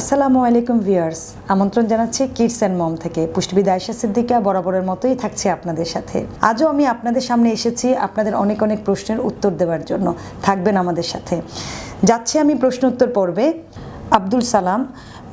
আসসালামু আলাইকুম ভিউয়ার্স। আমন্ত্রণ জানাচ্ছি কিডস অ্যান্ড মম থেকে। পুষ্টিবিদ আয়সা সিদ্দিকা বরাবরের মতোই থাকছে আপনাদের সাথে। আজও আমি আপনাদের সামনে এসেছি আপনাদের অনেক অনেক প্রশ্নের উত্তর দেওয়ার জন্য। থাকবেন আমাদের সাথে। যাচ্ছি আমি প্রশ্ন উত্তর পর্বে। আব্দুল সালাম,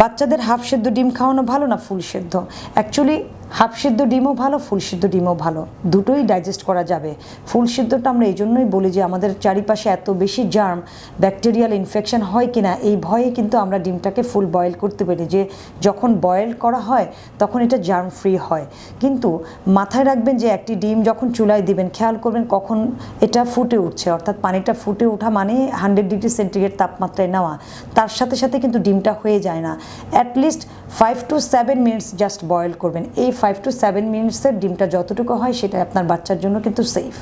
বাচ্চাদের হাফ সেদ্ধ ডিম খাওয়ানো ভালো না ফুল সেদ্ধ? অ্যাকচুয়ালি হাফ সিদ্ধ ডিমও ভালো, ফুল সিদ্ধ ডিমও ভালো। দুটোই ডাইজেস্ট করা যাবে। ফুল সিদ্ধটা আমরা এই জন্যই বলি যে আমাদের চারিপাশে এত বেশি জার্ম ব্যাকটেরিয়াল ইনফেকশন হয় কিনা, এই ভয়ে কিন্তু আমরা ডিমটাকে ফুল বয়েল করতে পারি। যে যখন বয়েল করা হয়, তখন এটা জার্ম ফ্রি হয়। কিন্তু মাথায় রাখবেন যে একটি ডিম যখন চুলায় দিবেন, খেয়াল করবেন কখন এটা ফুটে উঠছে। অর্থাৎ পানিটা ফুটে ওঠা মানে হান্ড্রেড ডিগ্রি সেন্টিগ্রেড তাপমাত্রায় নেওয়া। তার সাথে সাথে কিন্তু ডিমটা হয়ে যায় না। At least five two seven minutes just boil করবেন। এই ফাইভ টু সেভেন মিনিটসের ডিমটা যতটুকু হয় সেটা আপনার বাচ্চার জন্য কিন্তু সেফ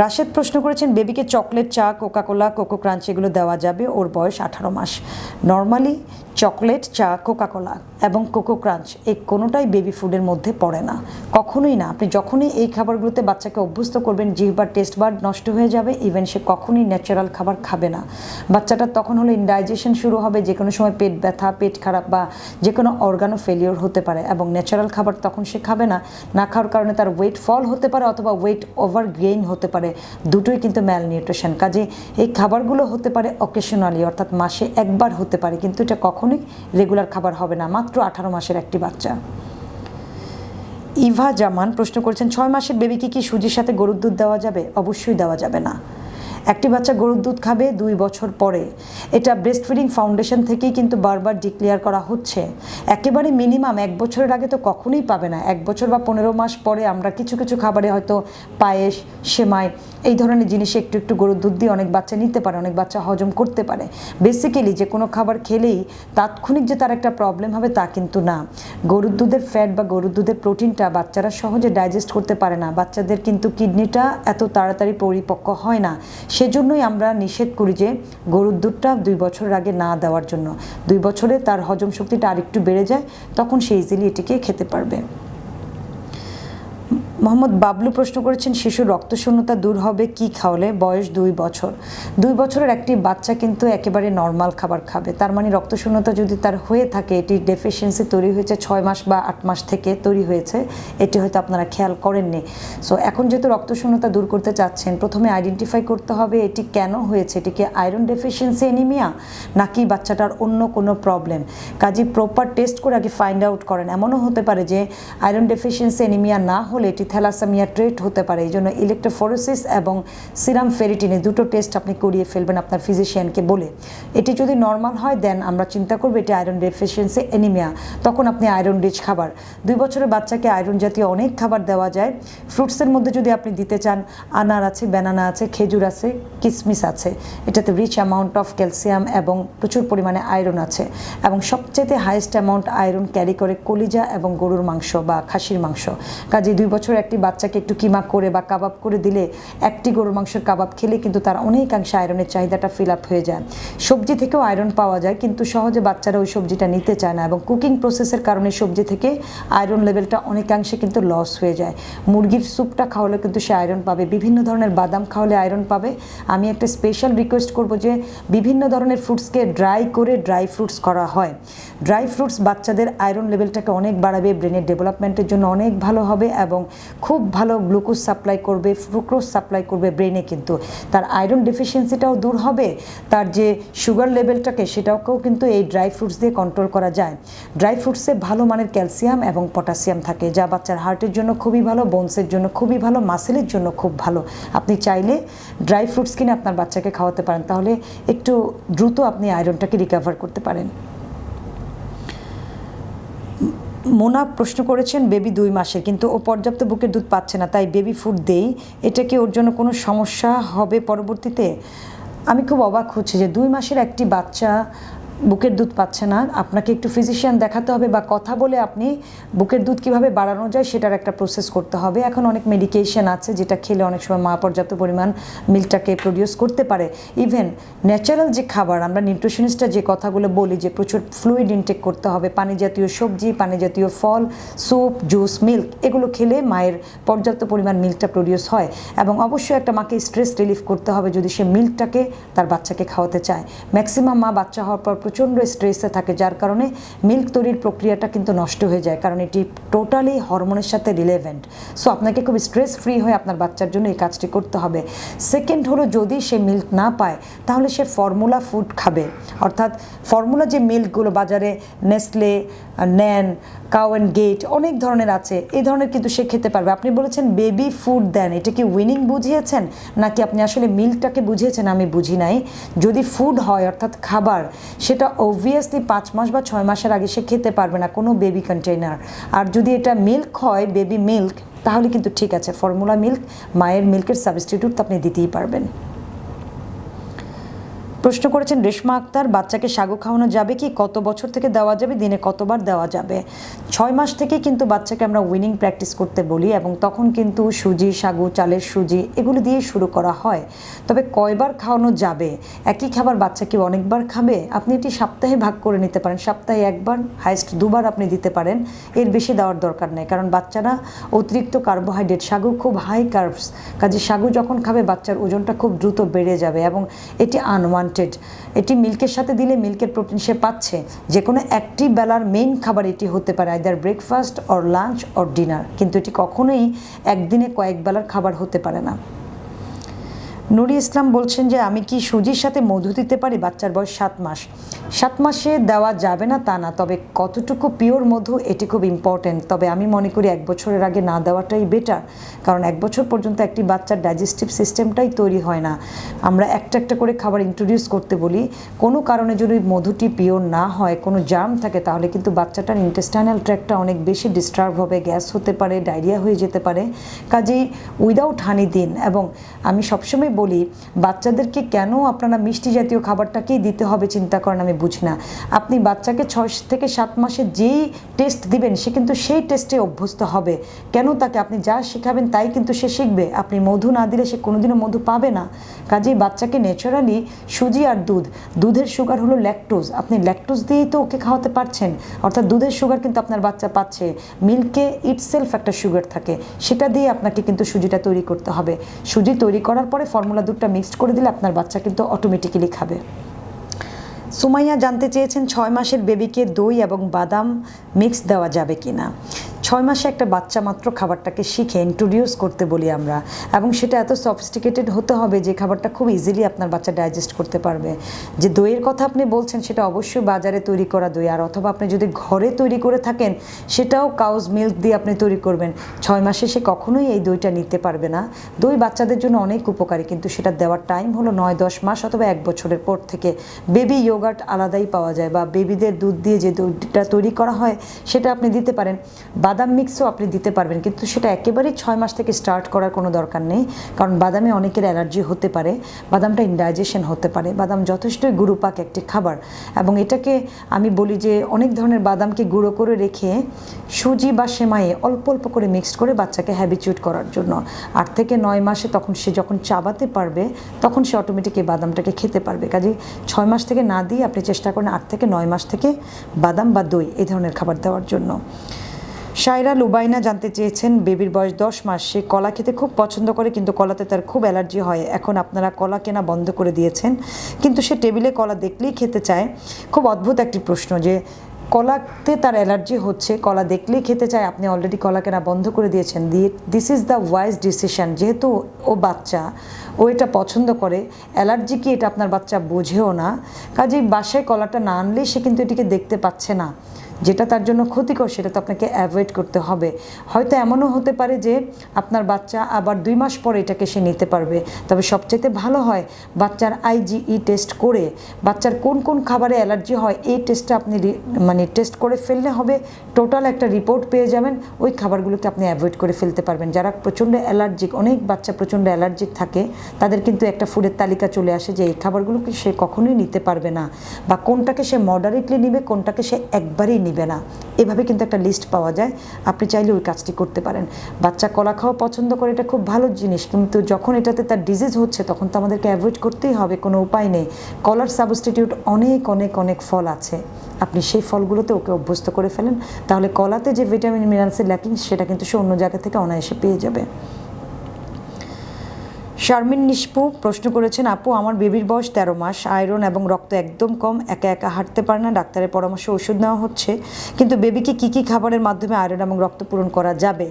রাশেদ প্রশ্ন করেছেন, বেবিকে চকলেট, চা, কোকাকোলা, কোকো ক্রাঞ্চ এগুলো দেওয়া যাবে ওর বয়স আঠারো মাস। নর্মালি চকলেট, চা, কোকাকোলা এবং কোকো ক্রাঞ্চ এই কোনোটাই বেবি ফুডের মধ্যে পড়ে না। কখনোই না। আপনি যখনই এই খাবারগুলোতে বাচ্চাকে অভ্যস্ত করবেন, জিহবার টেস্ট বার নষ্ট হয়ে যাবে, ইভেন সে কখনোই ন্যাচারাল খাবার খাবে না। বাচ্চাটার তখন হলে ইনডাইজেশন শুরু হবে, যে কোনো সময় পেট ব্যথা, পেট খারাপ বা যে কোনো অর্গানো ফেলিওর হতে পারে এবং ন্যাচারাল খাবার তখন সে খাবে না। না খাওয়ার কারণে তার ওয়েট ফল হতে পারে অথবা ওয়েট ওভার গেইন হতে পারে। দুটোই কিন্তু ম্যাল নিউট্রিশন কাজে এই খাবারগুলো হতে পারে অকেশনালি অর্থাৎ মাসে একবার হতে পারে, কিন্তু এটা কখনোই রেগুলার খাবার হবে না, মাত্র আঠারো মাসের একটি বাচ্চা। ইভা জামান প্রশ্ন করেছেন, ছয় মাসের বেবিকে কি সুজির সাথে গরুর দুধ দেওয়া যাবে? অবশ্যই দেওয়া যাবে না। একটি বাচ্চা গরুর দুধ খাবে দুই বছর পরে। এটা ব্রেস্ট ফিডিং ফাউন্ডেশন থেকেই কিন্তু বারবার ডিক্লেয়ার করা হচ্ছে। একেবারে মিনিমাম এক বছরের আগে তো কখনোই পাবে না। এক বছর বা পনেরো মাস পরে আমরা কিছু কিছু খাবারে হয়তো পায়েস, সেমাই এই ধরনের জিনিসে একটু একটু গরুর দুধ দিয়ে অনেক বাচ্চা নিতে পারে, অনেক বাচ্চা হজম করতে পারে। বেসিক্যালি যে কোনো খাবার খেলেই তাৎক্ষণিক যে তার একটা প্রবলেম হবে তা কিন্তু না। গরুর দুধের ফ্যাট বা গরুর দুধের প্রোটিনটা বাচ্চারা সহজে ডাইজেস্ট করতে পারে না। বাচ্চাদের কিন্তু কিডনিটা এত তাড়াতাড়ি পরিপক্ক হয় না। সেজন্যই আমরা নিষেধ করি যে গরুর দুধটা দুই বছরের আগে না দেওয়ার জন্য। দুই বছরে তার হজম শক্তিটা আরেকটু বেড়ে যায়, তখন সে ইজিলি এটিকে খেতে পারবে। মোহাম্মদ বাবলু প্রশ্ন করেছেন, শিশুর রক্তশূন্যতা দূর হবে কি খাওয়ালে? বয়স দুই বছর। দুই বছরের একটি বাচ্চা কিন্তু একেবারে নর্মাল খাবার খাবে। তার মানে রক্তশূন্যতা যদি তার হয়ে থাকে এটি ডেফিসিয়েন্সি তৈরি হয়েছে ছয় মাস বা আট মাস থেকে তৈরি হয়েছে। এটি হয়তো আপনারা খেয়াল করেননি। সো এখন যেহেতু রক্তশূন্যতা দূর করতে চাচ্ছেন, প্রথমে আইডেন্টিফাই করতে হবে এটি কেন হয়েছে? এটিকে আয়রন ডেফিসিয়েন্সি এনিমিয়া নাকি বাচ্চাটার অন্য কোনো প্রবলেম কাজে প্রপার টেস্ট করে আগে ফাইন্ড আউট করেন। এমনও হতে পারে যে আয়রন ডেফিসিয়েন্সি এনিমিয়া না হলে এটি থ্যালাসামিয়া ট্রেট হতে পারে। এই জন্য ইলেকট্রোফোরোসিস এবং সিরাম ফেরিটিনে দুটো টেস্ট আপনি করিয়ে ফেলবেন আপনার ফিজিশিয়ানকে বলে। এটি যদি নর্মাল হয়, দেন আমরা চিন্তা করব এটি আয়রন ডেফিসিয়েন্সি এনিমিয়া তখন আপনি আয়রন রিচ খাবার। দুই বছরের বাচ্চাকে আয়রন জাতীয় অনেক খাবার দেওয়া যায়। ফ্রুটসের মধ্যে যদি আপনি দিতে চান, আনার আছে ব্যানানা আছে, খেজুর আছে, কিসমিস আছে। এটাতে রিচ অ্যামাউন্ট অফ ক্যালসিয়াম এবং প্রচুর পরিমাণে আয়রন আছে। এবং সবচেয়ে হাইয়েস্ট অ্যামাউন্ট আয়রন ক্যারি করে কলিজা এবং গরুর মাংস বা খাসির মাংস। কাজে দুই বছর একটি বাচ্চাকে একটু কিমা করে বা কাবাব করে দিলে একটি গরুর মাংসের কাবাব খেলে কিন্তু তার অনেকাংশে আয়রনের চাহিদাটা ফিল আপ হয়ে যায়। সবজি থেকেও আয়রন পাওয়া যায়, কিন্তু সহজে বাচ্চারা ওই সবজিটা নিতে চায় না এবং কুকিং প্রসেসের কারণে সবজি থেকে আয়রন লেভেলটা অনেকাংশে কিন্তু লস হয়ে যায়। মুরগির স্যুপটা খাওয়ালে কিন্তু সে আয়রন পাবে, বিভিন্ন ধরনের বাদাম খাওয়ালে আয়রন পাবে। আমি একটা স্পেশাল রিকোয়েস্ট করব যে বিভিন্ন ধরনের ফ্রুটসকে ড্রাই করে ড্রাই ফ্রুটস করা হয়। ড্রাই ফ্রুটস বাচ্চাদের আয়রন লেভেলটাকে অনেক বাড়াবে ব্রেনের ডেভেলপমেন্টের জন্য অনেক ভালো হবে এবং খুব ভালো গ্লুকোজ সাপ্লাই করবে, ফ্রুক্রোজ সাপ্লাই করবে ব্রেনে কিন্তু। তার আয়রন ডেফিসিয়েন্সিটাও দূর হবে, তার যে সুগার লেভেলটাকে সেটাকেও কিন্তু এই ড্রাই ফ্রুটস দিয়ে কন্ট্রোল করা যায়। ড্রাই ফ্রুটসে ভালো মানের ক্যালসিয়াম এবং পটাশিয়াম থাকে, যা বাচ্চার হার্টের জন্য খুবই ভালো বোনসের জন্য খুবই ভালো মাসেলের জন্য খুব ভালো। আপনি চাইলে ড্রাই ফ্রুটস কিনে আপনার বাচ্চাকে খাওয়াতে পারেন, তাহলে একটু দ্রুত আপনি আয়রনটাকে রিকভার করতে পারেন। মোনা প্রশ্ন করেছেন, বেবি দুই মাসের। কিন্তু ও পর্যাপ্ত বুকের দুধ পাচ্ছে না, তাই বেবি ফুড দেই। এটা কি ওর জন্য কোনো সমস্যা হবে পরবর্তীতে? আমি খুব অবাক হচ্ছে যে দুই মাসের একটি বাচ্চা বুকের দুধ পাচ্ছে না। আপনাকে একটু ফিজিশিয়ান দেখাতে হবে বা কথা বলে আপনি বুকের দুধ কীভাবে বাড়ানো যায় সেটার একটা প্রসেস করতে হবে। এখন অনেক মেডিকেশন আছে যেটা খেলে অনেক সময় মা পর্যাপ্ত পরিমাণ মিল্কটাকে প্রডিউস করতে পারে। ইভেন ন্যাচারাল যে খাবার, আমরা নিউট্রিশনিস্টরা যে কথাগুলো বলি যে প্রচুর ফ্লুইড ইনটেক করতে হবে, পানি জাতীয় সবজি, পানি জাতীয় ফল স্যুপ জুস মিল্ক এগুলো খেলে মায়ের পর্যাপ্ত পরিমাণ মিল্কটা প্রডিউস হয়। এবং অবশ্যই একটা মাকে স্ট্রেস রিলিফ করতে হবে যদি সে মিল্কটাকে তার বাচ্চাকে খাওয়াতে চায়। ম্যাক্সিমাম মা বাচ্চা হওয়ার পর প্রচণ্ড স্ট্রেসে থাকে, যার কারণে মিল্ক তৈরির প্রক্রিয়াটা কিন্তু নষ্ট হয়ে যায়, কারণ এটি টোটালি হরমোনের সাথে রিলেভেন্ট সো আপনাকে খুব স্ট্রেস ফ্রি হয়ে আপনার বাচ্চার জন্য এই কাজটি করতে হবে। সেকেন্ড হলো, যদি সে মিল্ক না পায়, তাহলে সে ফর্মুলা ফুড খাবে। অর্থাৎ ফর্মুলা যে মিল্কগুলো বাজারে Nestle Nan Cow and Gate অনেক ধরনের আছে। এই ধরনের কিন্তু সে খেতে পারবে। আপনি বলেছেন বেবি ফুড দেন। এটা কি উইনিং বুঝিয়েছেন? নাকি আপনি আসলে মিল্কটাকে বুঝিয়েছেন? আমি বুঝি নাই। যদি ফুড হয়, অর্থাৎ খাবার, সেটা অবভিয়াসলি পাঁচ মাস বা ছয় মাসের আগে সে খেতে পারবে না কোনো বেবি কন্টেইনার আর যদি এটা মিল্ক হয় বেবি মিল্ক তাহলে কিন্তু ঠিক আছে। ফর্মুলা মিল্ক মায়ের মিল্কের সাবস্টিটিউট আপনি দিতেই পারবেন। প্রশ্ন করেছেন রেশমা আক্তার, বাচ্চাকে সাগু খাওয়ানো যাবে কি? কত বছর থেকে দেওয়া যাবে? দিনে কতবার দেওয়া যাবে? ছয় মাস থেকে কিন্তু বাচ্চাকে আমরা উইনিং প্র্যাকটিস করতে বলি এবং তখন কিন্তু সুজি, সাগু, চালের সুজি এগুলো দিয়ে শুরু করা হয়। তবে কয়বার খাওয়ানো যাবে? একই খাবার বাচ্চা কি অনেকবার খাবে? আপনি এটি সপ্তাহে ভাগ করে নিতে পারেন। সপ্তাহে একবার হাইস্ট দুবার আপনি দিতে পারেন। এর বেশি দেওয়ার দরকার নেই। কারণ বাচ্চারা অতিরিক্ত কার্বোহাইড্রেট সাগু খুব হাই কার্বস কাজে সাগু যখন খাবে, বাচ্চার ওজনটা খুব দ্রুত বেড়ে যাবে এবং এটি আনওয়ান্টেড এটি মিল্কের সাথে দিলে মিল্কের প্রোটিন সে পাচ্ছে। যে কোনো একটি বেলার মেইন খাবার এটি হতে পারে either breakfast or lunch or dinner কিন্তু এটি কখনোই একদিনে কয়েক বেলার খাবার হতে পারে না। নুরি ইসলাম বলছেন যে, আমি কি সুজির সাথে মধু দিতে পারি? বাচ্চার বয়স সাত মাস। সাত মাসে দেওয়া যাবে না তা না, তবে কতটুকু পিওর মধু এটি খুব ইম্পর্টেন্ট তবে আমি মনে করি এক বছরের আগে না দেওয়াটাই বেটার কারণ এক বছর পর্যন্ত একটি বাচ্চার ডাইজেস্টিভ সিস্টেমটাই তৈরি হয় না। আমরা একটা একটা করে খাবার ইন্ট্রোডিউস করতে বলি। কোনো কারণে যদি মধুটি পিওর না হয়, কোনো জার্ম থাকে, তাহলে কিন্তু বাচ্চাটার ইন্টেস্টাইনাল ট্র্যাকটা অনেক বেশি ডিস্টার্ব হবে, গ্যাস হতে পারে ডায়রিয়া হয়ে যেতে পারে। কাজেই উইদাউট হানি দিন। এবং আমি সবসময় বলি, বাচ্চাদেরকে কেন আপনারা মিষ্টি জাতীয় খাবারটাকেই দিতে হবে চিন্তা করেন আমি বুঝি না। আপনি বাচ্চাকে ছয় থেকে সাত মাসে যেই টেস্ট দিবেন, সে কিন্তু সেই টেস্টে অভ্যস্ত হবে। কেন তাকে আপনি যা শেখাবেন তাই কিন্তু সে শিখবে। আপনি মধু না দিলে সে কোনোদিনও মধু পাবে না। কাজেই বাচ্চাকে ন্যাচারালি সুজি আর দুধ। দুধের সুগার হলো ল্যাকটোজ আপনি ল্যাকটোজ দিয়েই তো ওকে খাওয়াতে পারছেন। অর্থাৎ দুধের সুগার কিন্তু আপনার বাচ্চা পাচ্ছে। মিল্কে ইটসেলফ একটা সুগার থাকে। সেটা দিয়ে আপনাকে কিন্তু সুজিটা তৈরি করতে হবে। সুজি তৈরি করার পরে ফর্মুলা দুধটা মিক্সড করে দিলে আপনার বাচ্চা কিন্তু অটোমেটিক্যালি খাবে। সুমাইয়া জানতে চেয়েছেন ছয় মাসের বেবিকে দই এবং বাদাম মিক্স দেওয়া যাবে কি না ছয় মাসে একটা বাচ্চা মাত্র খাবারটাকে শিখে ইন্ট্রোডিউস করতে বলি আমরা। এবং সেটা এত সফিস্টিকেটেড হতে হবে যে খাবারটা খুব ইজিলি আপনার বাচ্চা ডাইজেস্ট করতে পারবে। যে দইয়ের কথা আপনি বলছেন, সেটা অবশ্যই বাজারে তৈরি করা দই। আর অথবা আপনি যদি ঘরে তৈরি করে থাকেন, সেটাও কাউজ মিল্ক দিয়ে আপনি তৈরি করবেন। ছয় মাসে সে কখনোই এই দইটা নিতে পারবে না। দই বাচ্চাদের জন্য অনেক উপকারী, কিন্তু সেটা দেওয়ার টাইম হলো নয়, দশ মাস অথবা এক বছরের পর থেকে। বেবি ইয়োগার্ট আলাদাই পাওয়া যায় বা বেবিদের দুধ দিয়ে যে দইটা তৈরি করা হয়, সেটা আপনি দিতে পারেন। বাদাম মিক্সও আপনি দিতে পারবেন, কিন্তু সেটা একেবারেই ছয় মাস থেকে স্টার্ট করার কোনো দরকার নেই। কারণ বাদামে অনেকের অ্যালার্জি হতে পারে, বাদামটা ইনডাইজেশন হতে পারে, বাদাম যথেষ্টই গুরুপাক একটি খাবার। এবং এটাকে আমি বলি যে, অনেক ধরনের বাদামকে গুঁড়ো করে রেখে সুজি বা সেমাইয়ে অল্প অল্প করে মিক্সড করে বাচ্চাকে হ্যাবিচুয়েট করার জন্য। আট থেকে নয় মাসে তখন সে যখন চাবাতে পারবে, তখন সে অটোমেটিক এই বাদামটাকে খেতে পারবে। কাজে ছয় মাস থেকে না দিয়ে আপনি চেষ্টা করেন আট থেকে নয় মাস থেকে বাদাম বা দই এই ধরনের খাবার দেওয়ার জন্য। সায়রা লুবাইনা জানতে চেয়েছেন বেবির বয়স দশ মাস। সে কলা খেতে খুব পছন্দ করে, কিন্তু কলাতে তার খুব অ্যালার্জি হয়। এখন আপনারা কলা কেনা বন্ধ করে দিয়েছেন, কিন্তু সে টেবিলে কলা দেখলেই খেতে চায়। খুব অদ্ভুত একটি প্রশ্ন যে, কলাতে তার অ্যালার্জি হচ্ছে, কলা দেখলেই খেতে চায়। আপনি অলরেডি কলা কেনা বন্ধ করে দিয়েছেন। দিয়ে this is the wise decision যেহেতু ও বাচ্চা, ও এটা পছন্দ করে, অ্যালার্জি কি এটা আপনার বাচ্চা বোঝেও না। কাজেই বাসায় কলাটা না আনলেই সে কিন্তু এটিকে দেখতে পাচ্ছে না। যেটা তার জন্য ক্ষতিকর, সেটা তো আপনাকে অ্যাভয়েড করতে হবে। হয়তো এমনও হতে পারে যে আপনার বাচ্চা আবার দুই মাস পরে এটাকে সে নিতে পারবে। তবে সবচেয়ে ভালো হয় বাচ্চার আইজিই টেস্ট করে, বাচ্চার কোন কোন খাবারে অ্যালার্জি হয়, এই টেস্টটা আপনি মানে টেস্ট করে ফেললে হবে টোটাল একটা রিপোর্ট পেয়ে যাবেন, ওই খাবারগুলোকে আপনি অ্যাভয়েড করে ফেলতে পারবেন। যারা প্রচণ্ড অ্যালার্জিক, অনেক বাচ্চা প্রচণ্ড অ্যালার্জিক থাকে, তাদের কিন্তু একটা ফুডের তালিকা চলে আসে যে এই খাবারগুলোকে সে কখনোই নিতে পারবে না। বা কোনটাকে সে মডারেটলি নিবে, কোনটাকে সে একবারেই নিবে না। এভাবে কিন্তু একটা লিস্ট পাওয়া যায়। আপনি চাইলে ওই কাজটি করতে পারেন। বাচ্চা কলা খাওয়া পছন্দ করে এটা খুব ভালো জিনিস, কিন্তু যখন এটাতে তার ডিজিজ হচ্ছে, তখন তো আমাদেরকে অ্যাভয়েড করতেই হবে, কোনো উপায় নেই। কলার সাবস্টিটিউট অনেক অনেক অনেক ফল আছে। আপনি সেই ফলগুলোতে ওকে অভ্যস্ত করে ফেলেন, তাহলে কলাতে যে ভিটামিন মিনারেলসের ল্যাকিং সেটা কিন্তু সে অন্য জায়গা থেকে অনায়াসে পেয়ে যাবে। শারমিন নিষ্পু প্রশ্ন করেছেন, আপু, আমার বেবির বয়স তেরো মাস। আয়রন এবং রক্ত একদম কম, একা একা হাঁটতে পারে না, ডাক্তারের পরামর্শে ওষুধ নেওয়া হচ্ছে। কিন্তু বেবিকে কী কী খাবারের মাধ্যমে আয়রন এবং রক্ত পূরণ করা যাবে?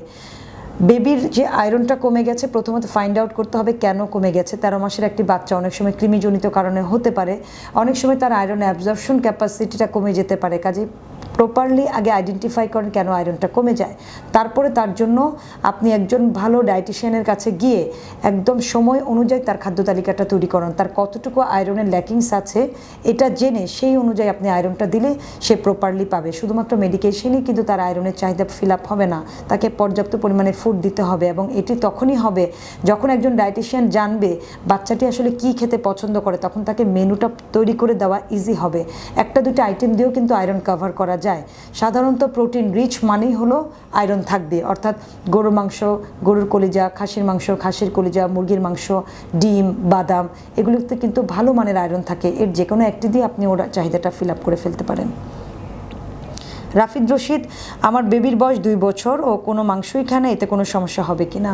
বেবির যে আয়রনটা কমে গেছে, প্রথমত ফাইন্ড আউট করতে হবে কেন কমে গেছে। তেরো মাসের একটি বাচ্চা অনেক সময় কৃমিজনিত কারণে হতে পারে। অনেক সময় তার আয়রন অ্যাবজর্পশন ক্যাপাসিটিটা কমে যেতে পারে। কাজে প্রপারলি আগে আইডেন্টিফাই করেন কেন আয়রনটা কমে যায়। তারপরে তার জন্য আপনি একজন ভালো ডায়েটিশিয়ানের কাছে গিয়ে একদম সময় অনুযায়ী তার খাদ্য তালিকাটা তৈরি করেন। তার কতটুকু আয়রনের ল্যাকিংস আছে, এটা জেনে সেই অনুযায়ী আপনি আয়রনটা দিলে সে প্রপারলি পাবে। শুধুমাত্র মেডিকেশনই কিন্তু তার আয়রনের চাহিদা ফিল আপ হবে না, তাকে পর্যাপ্ত পরিমাণে ফুড দিতে হবে এবং এটি তখনই হবে যখন একজন ডায়েটিশিয়ান জানবে বাচ্চাটি আসলে কি খেতে পছন্দ করে, তখন তাকে মেনুটা তৈরি করে দেওয়া ইজি হবে। একটা দুটো আইটেম দিয়েও কিন্তু আয়রন কভার করা যায় সাধারণত প্রোটিন রিচ মানেই হলো আয়রন থাকবে অর্থাৎ গরুর মাংস, গরুর কলিজা, খাসির মাংস, খাসির কলিজা, মুরগির মাংস, ডিম, বাদাম, এগুলোতে কিন্তু ভালো মানের আয়রন থাকে। এর যে কোনো একটি দিয়ে আপনি ওরা চাহিদাটা ফিল আপ করে ফেলতে পারেন। রাফিদ রশিদ, আমার বেবির বয়স দুই বছর ও কোনো মাংসই খায় না, এতে কোনো সমস্যা হবে কি না?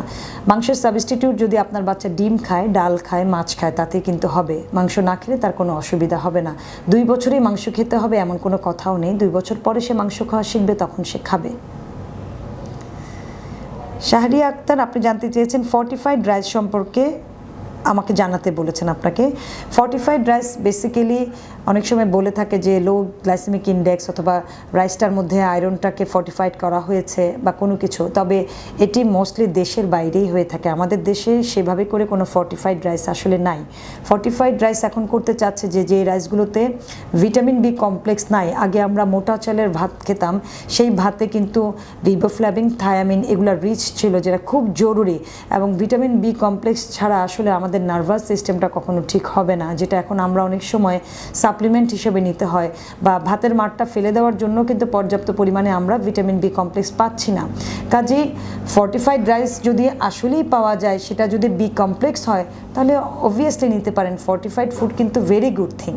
মাংসের সাবস্টিটিউট যদি আপনার বাচ্চা ডিম খায়, ডাল খায়, মাছ খায় তাতে কিন্তু হবে। মাংস না খেলে তার কোনো অসুবিধা হবে না। দুই বছরেই মাংস খেতে হবে এমন কোনো কথাও নেই। দুই বছর পরে সে মাংস খাওয়া শিখবে, তখন সে খাবে। শাহরিয়া আক্তার, আপনি জানতে চেয়েছেন ফর্টিফাইড রাইস সম্পর্কে। আমাকে জানাতে বলেছেন আপনাকে। ফর্টিফাইড রাইস বেসিক্যালি অনেক সময় বলে থাকে যে লো গ্লাইসেমিক ইন্ডেক্স অথবা রাইসটার মধ্যে আয়রনটাকে ফর্টিফাইড করা হয়েছে বা কোনো কিছু। তবে এটি মোস্টলি দেশের বাইরেই হয়ে থাকে। আমাদের দেশে সেভাবে করে কোনো ফর্টিফাইড রাইস আসলে নাই। ফর্টিফাইড রাইস এখন করতে চাচ্ছে যে যে রাইসগুলোতে ভিটামিন বি কমপ্লেক্স নাই। আগে আমরা মোটা চালের ভাত খেতাম। সেই ভাতে কিন্তু রিবোফ্ল্যাভিন থায়ামিন এগুলো রিচ ছিল, যেটা খুব জরুরি। এবং ভিটামিন বি কমপ্লেক্স ছাড়া আসলে আমাদের নার্ভাস সিস্টেমটা কখনো ঠিক হবে না, যেটা এখন আমরা অনেক সময় সাপ্লিমেন্ট হিসেবে নিতে হয় বা ভাতের মারটা ফেলে দেওয়ার জন্য কিন্তু পর্যাপ্ত পরিমাণে আমরা ভিটামিন বি কমপ্লেক্স পাচ্ছি না। কাজেই ফর্টিফাইড রাইস যদি আসলেই পাওয়া যায়, সেটা যদি বি কমপ্লেক্স হয়, তাহলে অবভিয়াসলি নিতে পারেন। ফর্টিফাইড ফুড কিন্তু ভেরি গুড থিং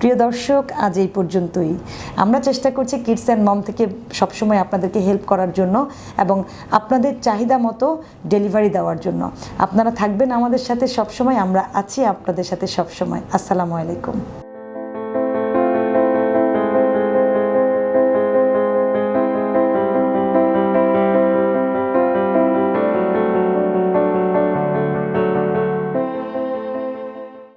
প্রিয় দর্শক, আজ এই পর্যন্তই। আমরা চেষ্টা করছি কিডস অ্যান্ড মম থেকে সবসময় আপনাদেরকে হেল্প করার জন্য এবং আপনাদের চাহিদা মতো ডেলিভারি দেওয়ার জন্য। আপনারা থাকবেন আমাদের সাথে সবসময়, আমরা আছি আপনাদের সাথে সবসময়। আসসালামু আলাইকুম।